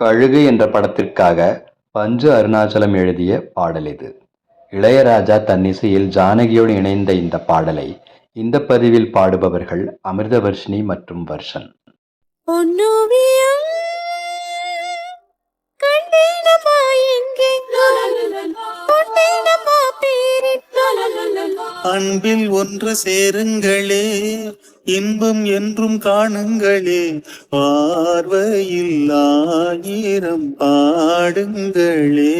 கழுகு என்ற படத்திற்காக பஞ்சு அருணாச்சலம் எழுதிய பாடல் இது. இளையராஜா தன்னிசையில் ஜானகியோடு இணைந்த இந்த பாடலை இந்த பதிவில் பாடுபவர்கள் அமிர்தவர்ஷினி மற்றும் வர்ஷன். அன்பில் ஒன்று சேருங்களே இன்பம் என்றும் காணுங்களே பார்வையில் ஆயிரம் பாடுங்களே.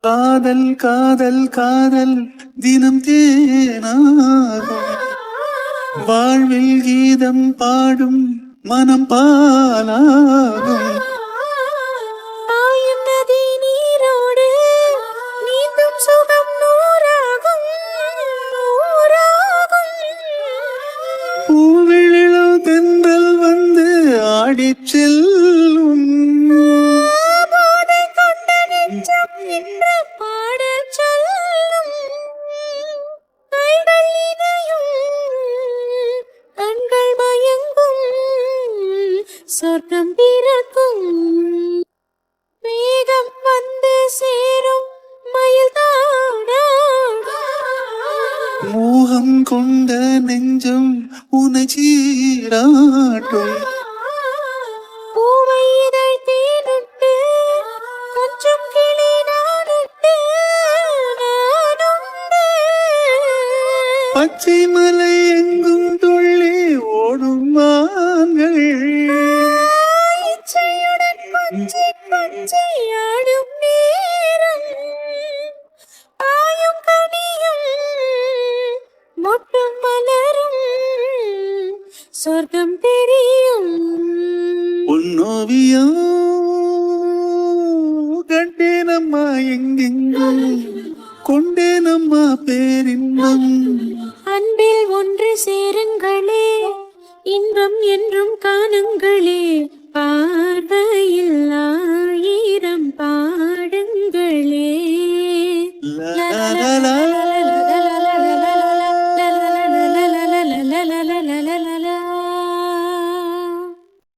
காதல் காதல் காதல் தினம் தேனாகும். வாழ்வில் கீதம் பாடும் மனம் பாலாகும். சொர்க்கம் பிறக்கும். மேகம் வந்து சேரும் மயில் மோகம் கொண்ட நெஞ்சம் உனை சீராட்டும். பச்சை மலை எங்கும் துள்ளி ஓடும் மான்கள். மொட்டும் மலரும் சொர்க்கம் தெரியும். உன்னோவியம் கண்டேனம்மா எங்கெங்கும். கொண்டேனம்மா பேரின்பம். அன்பில் ஒன்று சேருங்களே இன்பம் என்றும் காணுங்களே பார்வையில்